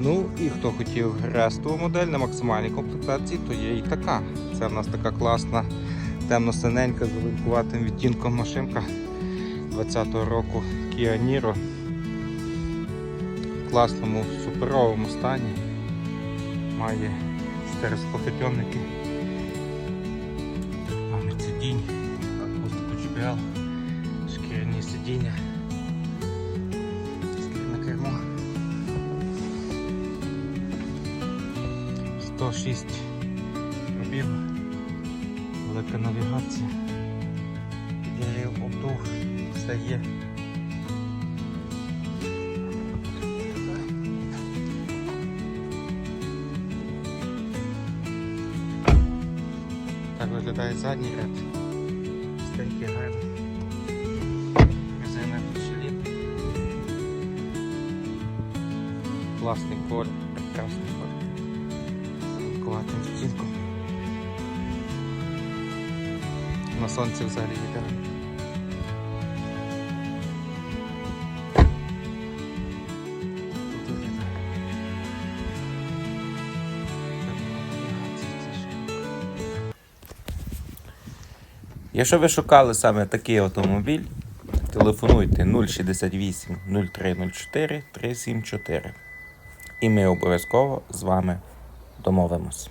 Ну і хто хотів рестову модель на максимальній комплектації, то є і така. Це в нас така класна темно-синенька з зеленкуватим відтінком машинка 20-го року Kia Niro. В класному суперовому стані. Має 4 склопідйомники. Пам'ять сидінь, акустику JBL, шкіряні сидіння, 106 пробігу, велика навігація, підігрів обдув, все є. Так виглядає задній ряд. Стеньки гарні. Резина шаліт. Класний колір, прекрасний колір. На сонці взагалі ідеально. Якщо ви шукали саме такий автомобіль, телефонуйте 068 0304 374. І ми обов'язково з вами домовимось.